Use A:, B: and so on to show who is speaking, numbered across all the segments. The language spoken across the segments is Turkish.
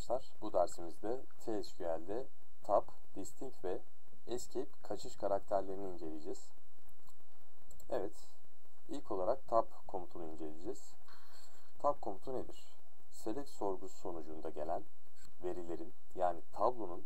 A: arkadaşlar. Bu dersimizde TSQL'de tab, distinct ve escape kaçış karakterlerini inceleyeceğiz. Evet, ilk olarak tab komutunu inceleyeceğiz. Tab komutu nedir? Select sorgusu sonucunda gelen verilerin yani tablonun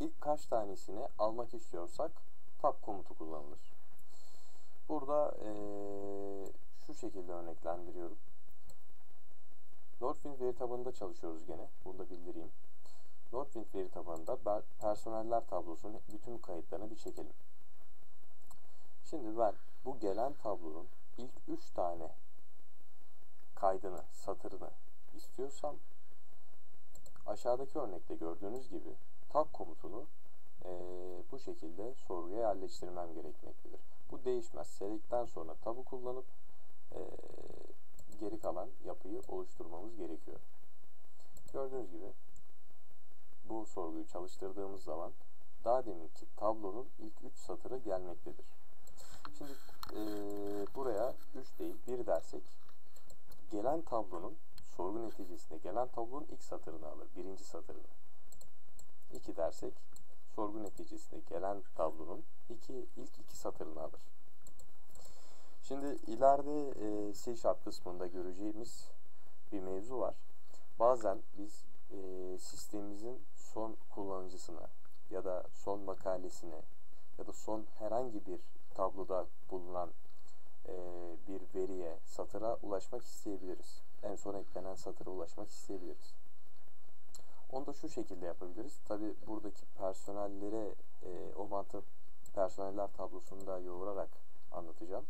A: ilk kaç tanesini almak istiyorsak tab komutu kullanılır. Burada ee, şu şekilde örneklendiriyorum. Northwind veri tabanında çalışıyoruz gene. Bunu da bildireyim. Northwind veri tabanında personeller tablosunun bütün kayıtlarını bir çekelim. Şimdi ben bu gelen tablonun ilk 3 tane kaydını, satırını istiyorsam aşağıdaki örnekte gördüğünüz gibi tab komutunu e, bu şekilde sorguya yerleştirmem gerekmektedir. Bu değişmez. Select'ten sonra tab'ı kullanıp e, geri kalan yapıyı oluşturmamız gerekiyor. Gördüğünüz gibi bu sorguyu çalıştırdığımız zaman daha deminki tablonun ilk 3 satırı gelmektedir. Şimdi e, buraya 3 değil 1 dersek gelen tablonun sorgu neticesinde gelen tablonun ilk satırını alır. Birinci satırını. 2 dersek sorgu neticesinde gelen tablonun iki, ilk iki satırını alır. Şimdi ileride e, C Sharp kısmında göreceğimiz bir mevzu var. Bazen biz e, sistemimizin son kullanıcısına ya da son makalesine ya da son herhangi bir tabloda bulunan e, bir veriye, satıra ulaşmak isteyebiliriz. En son eklenen satıra ulaşmak isteyebiliriz. Onu da şu şekilde yapabiliriz. Tabi buradaki personellere e, o mantık personeller tablosunda yoğurarak anlatacağım.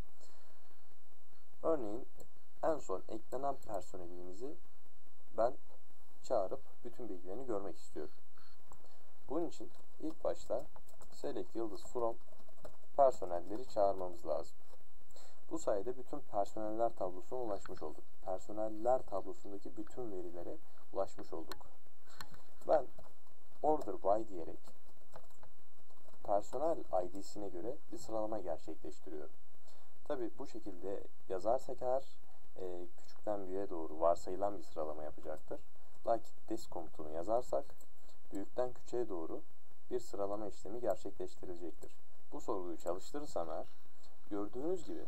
A: Örneğin en son eklenen personelimizi ben çağırıp bütün bilgilerini görmek istiyorum. Bunun için ilk başta select yıldız from personelleri çağırmamız lazım. Bu sayede bütün personeller tablosuna ulaşmış olduk. Personeller tablosundaki bütün verilere ulaşmış olduk. Ben order by diyerek personel ID'sine göre bir sıralama gerçekleştiriyorum. Tabi bu şekilde yazarsak eğer e, küçükten büyüğe doğru varsayılan bir sıralama yapacaktır. Lakin des komutunu yazarsak büyükten küçüğe doğru bir sıralama işlemi gerçekleştirilecektir. Bu sorguyu çalıştırırsam eğer gördüğünüz gibi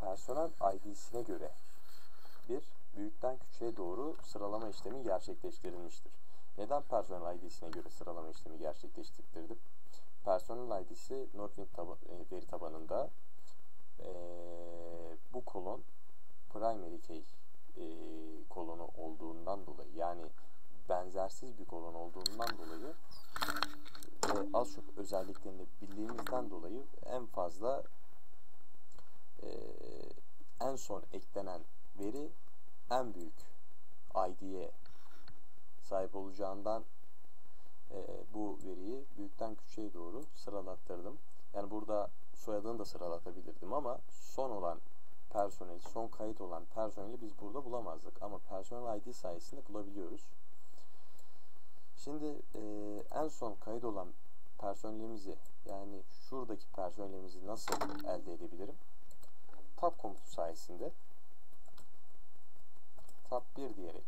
A: personel ID'sine göre bir büyükten küçüğe doğru sıralama işlemi gerçekleştirilmiştir. Neden personel ID'sine göre sıralama işlemi gerçekleştirdim? Personel ID'si Northwind taba e, veri tabanında e, bu kolon primary key e, kolonu olduğundan dolayı yani benzersiz bir kolon olduğundan dolayı ve az çok özelliklerini bildiğimizden dolayı en fazla e, en son eklenen veri en büyük ID'ye sahip olacağından e, bu veriyi büyükten küçüğe doğru sıralattırdım. Yani burada soyadını da sıralatabilirdim ama son olan personel, son kayıt olan personeli biz burada bulamazdık. Ama personel ID sayesinde bulabiliyoruz. Şimdi e, en son kayıt olan personelimizi yani şuradaki personelimizi nasıl elde edebilirim? Tab komutu sayesinde tab 1 diyerek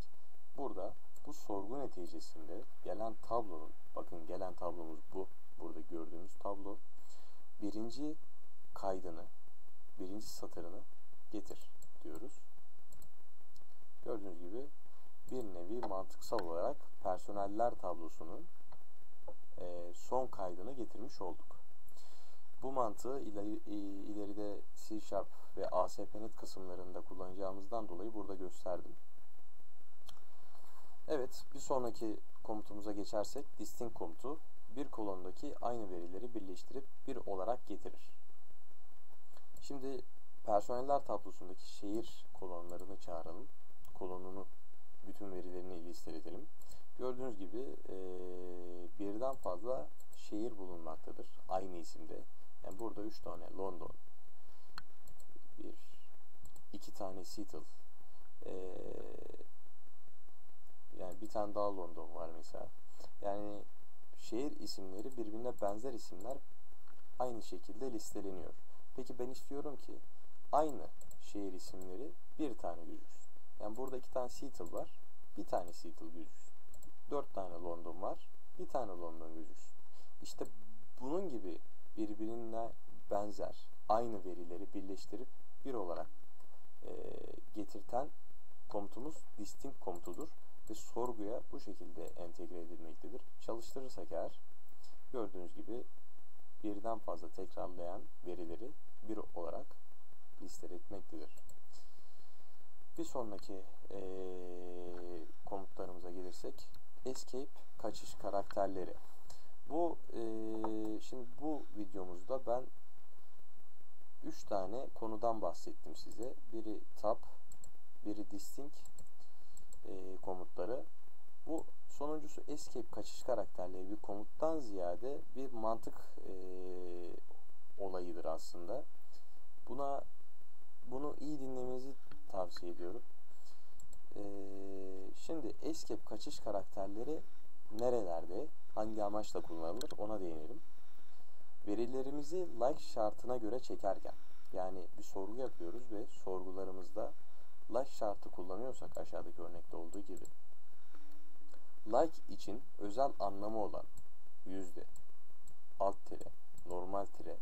A: burada bu sorgu neticesinde gelen tablonun bakın gelen tablomuz bu. Burada gördüğümüz tablo birinci kaydını birinci satırını getir diyoruz. Gördüğünüz gibi bir nevi mantıksal olarak personeller tablosunun e, son kaydını getirmiş olduk. Bu mantığı ileri, ileride C Sharp ve ASP.NET kısımlarında kullanacağımızdan dolayı burada gösterdim. Evet, bir sonraki komutumuza geçersek distinct komutu bir kolondaki aynı verileri birleştirip bir olarak getirir. Şimdi personeller tablosundaki şehir kolonlarını çağıralım. Kolonunu bütün verilerini listeleyelim. Gördüğünüz gibi e, birden fazla şehir bulunmaktadır. Aynı isimde. Yani burada üç tane London, bir, iki tane Seattle, e, yani bir tane daha London var mesela. Yani şehir isimleri birbirine benzer isimler aynı şekilde listeleniyor. Peki ben istiyorum ki aynı şehir isimleri bir tane gözüksün. Yani burada iki tane Seattle var. Bir tane Seattle gözüksün. 4 tane London var. Bir tane London gözüksün. İşte bunun gibi birbirine benzer aynı verileri birleştirip bir olarak e, getirten komutumuz distinct komutudur ve sorguya bu şekilde entegre edilmektedir. Çalıştırırsak eğer gördüğünüz gibi birden fazla tekrarlayan verileri bir olarak listeletmektedir. Bir sonraki e, komutlarımıza gelirsek escape kaçış karakterleri. Bu e, şimdi bu videomuzda ben 3 tane konudan bahsettim size. Biri tab, biri distinct e, komutları. Bu sonuncusu escape kaçış karakterleri bir komuttan ziyade bir mantık e, olayıdır aslında. Buna bunu iyi dinlemenizi tavsiye ediyorum. E, şimdi escape kaçış karakterleri nerelerde, hangi amaçla kullanılır ona değinelim. Verilerimizi like şartına göre çekerken yani bir sorgu yapıyoruz ve sorgularımızda like şartı kullanıyorsak aşağıdaki örnekte olduğu gibi like için özel anlamı olan yüzde, alt tire, normal tire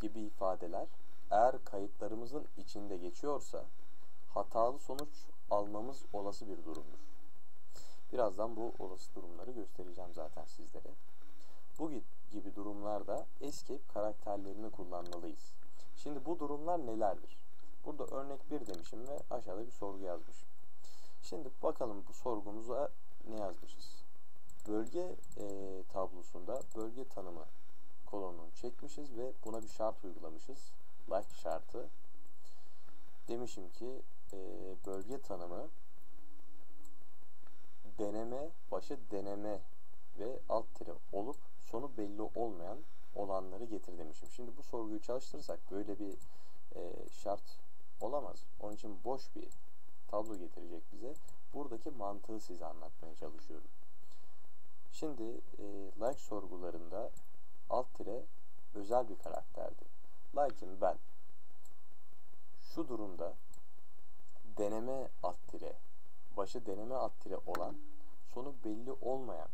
A: gibi ifadeler eğer kayıtlarımızın içinde geçiyorsa hatalı sonuç almamız olası bir durumdur. Birazdan bu olası durumları göstereceğim zaten sizlere. Bu gibi durumlarda escape karakterlerini kullanmalıyız. Şimdi bu durumlar nelerdir? Burada örnek 1 demişim ve aşağıda bir sorgu yazmışım. Şimdi bakalım bu sorgumuza ne yazmışız? Bölge e, tablosunda bölge tanımı kolonunu çekmişiz ve buna bir şart uygulamışız. Like şartı. Demişim ki e, bölge tanımı deneme, başı deneme ve alt tire olup sonu belli olmayan olanları getir demişim. Şimdi bu sorguyu çalıştırırsak böyle bir e, şart olamaz. Onun için boş bir tablo getirecek bize. Buradaki mantığı size anlatmaya çalışıyorum. Şimdi e, like sorgularında alt tire özel bir karakterdi. Like'in ben şu durumda deneme alt tire başı deneme alt tire olan sonu belli olmayan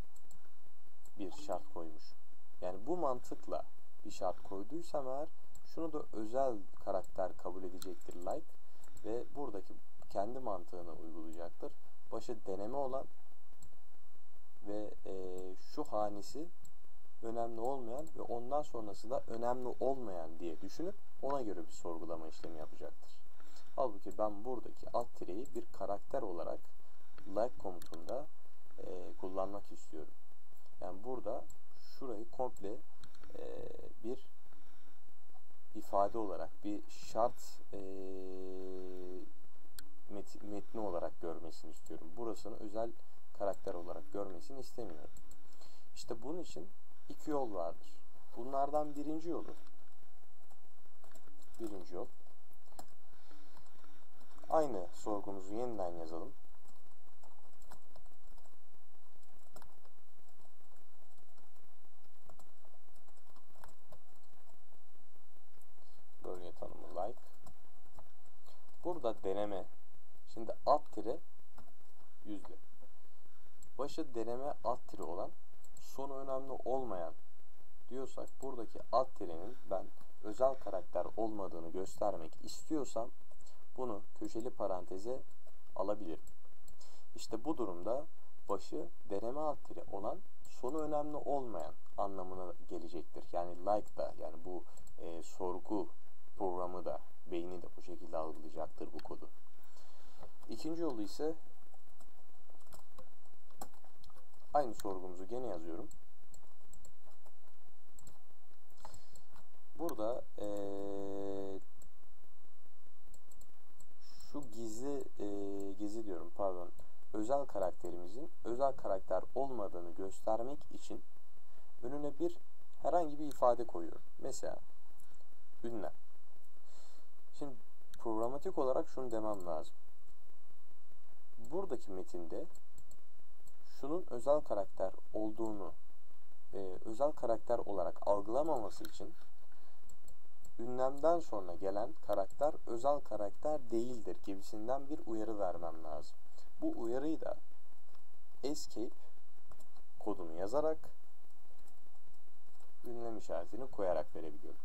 A: bir şart koymuş. Yani bu mantıkla bir şart koyduysam eğer şunu da özel karakter kabul edecektir like ve buradaki kendi mantığını uygulayacaktır. Başı deneme olan ve e, şu hanesi önemli olmayan ve ondan sonrası da önemli olmayan diye düşünüp ona göre bir sorgulama işlemi yapacaktır. Halbuki ben buradaki alt tireyi bir karakter olarak like komutunda e, kullanmak istiyorum. Yani burada şurayı komple e, bir ifade olarak bir şart e, met, metni olarak görmesini istiyorum. Burasını özel karakter olarak görmesini istemiyorum. İşte bunun için iki yol vardır. Bunlardan birinci yolu birinci yol aynı sorgumuzu yeniden yazalım. Bölge tanımı like. Burada deneme. Şimdi alt tire yüzde. Başı deneme alt tire olan sonu önemli olmayan diyorsak buradaki alt tirenin ben özel karakter olmadığını göstermek istiyorsam bunu köşeli paranteze alabilirim. İşte bu durumda başı deneme alt tire olan sonu önemli olmayan anlamına gelecektir. Yani like da yani bu e, sorgu programı da beyni de bu şekilde algılayacaktır bu kodu. İkinci yolu ise aynı sorgumuzu gene yazıyorum. Burada ee, şu gizli e, gizli diyorum pardon özel karakterimizin özel karakter olmadığını göstermek için önüne bir herhangi bir ifade koyuyorum. Mesela ünlem. Şimdi programatik olarak şunu demem lazım. Buradaki metinde şunun özel karakter olduğunu e, özel karakter olarak algılamaması için ünlemden sonra gelen karakter özel karakter değildir gibisinden bir uyarı vermem lazım. Bu uyarıyı da escape kodunu yazarak ünlem işaretini koyarak verebiliyorum.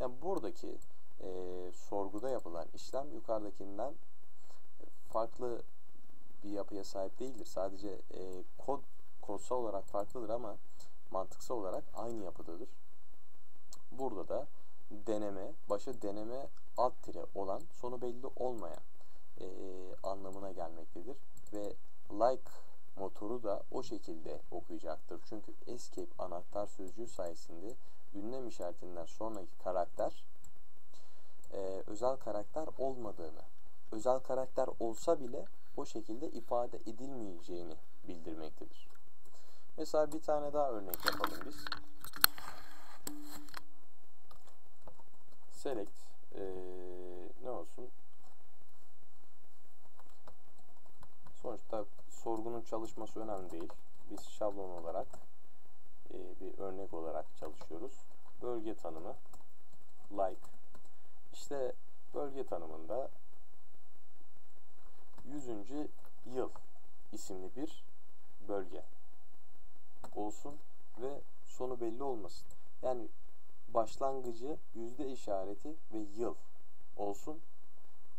A: Yani buradaki e, sorguda yapılan işlem yukarıdakinden farklı bir yapıya sahip değildir. Sadece e, kod kodsal olarak farklıdır ama mantıksal olarak aynı yapıdadır. Burada da deneme, başı deneme alt tire olan, sonu belli olmayan e, anlamına gelmektedir. Ve like motoru da o şekilde okuyacaktır. Çünkü escape anahtar sözcüğü sayesinde ünlem işaretinden sonraki karakter e, özel karakter olmadığını, özel karakter olsa bile o şekilde ifade edilmeyeceğini bildirmektedir. Mesela bir tane daha örnek yapalım biz. Select ee, ne olsun? Sonuçta sorgunun çalışması önemli değil. Biz şablon olarak e, bir örnek olarak çalışıyoruz. Bölge tanımı like işte bölge tanımında 100. yıl isimli bir bölge olsun ve sonu belli olmasın. Yani başlangıcı yüzde işareti ve yıl olsun.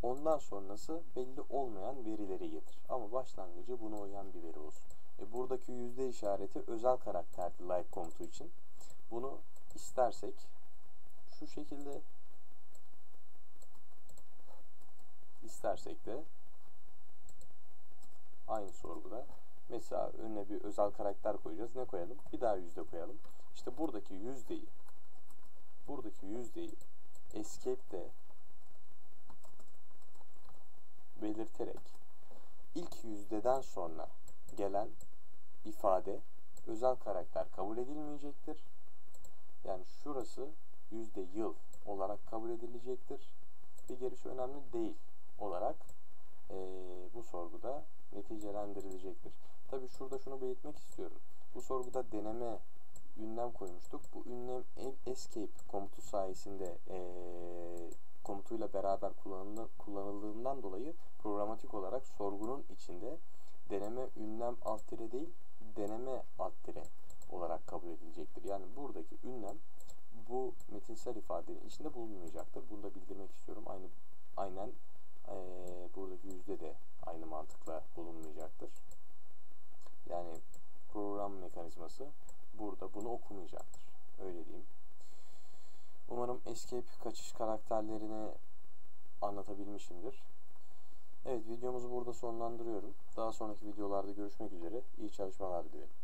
A: Ondan sonrası belli olmayan verileri getir. Ama başlangıcı buna uyan bir veri olsun. E buradaki yüzde işareti özel karakterli like komutu için. Bunu istersek şu şekilde istersek de aynı sorguda mesela önüne bir özel karakter koyacağız. Ne koyalım? Bir daha yüzde koyalım. İşte buradaki yüzdeyi buradaki yüzdeyi escape de belirterek ilk yüzdeden sonra gelen ifade özel karakter kabul edilmeyecektir. Yani şurası yüzde yıl olarak kabul edilecektir. Bir gerisi önemli değil olarak e, bu sorguda neticelendirilecektir. Tabi şurada şunu belirtmek istiyorum. Bu sorguda deneme ünlem koymuştuk. Bu ünlem escape komutu sayesinde e, komutuyla beraber kullanıldığından dolayı programatik olarak sorgunun içinde deneme ünlem alt tire değil deneme alt tire olarak kabul edilecektir. Yani buradaki ünlem bu metinsel ifadenin içinde bulunmayacaktır. Bunu da bildirmek istiyorum. Aynı aynen e, buradaki yüzde de aynı mantıkla bulunmayacaktır. Yani program mekanizması burada bunu okumayacaktır. Öyle diyeyim. Umarım escape kaçış karakterlerini anlatabilmişimdir. Evet videomuzu burada sonlandırıyorum. Daha sonraki videolarda görüşmek üzere. İyi çalışmalar dilerim.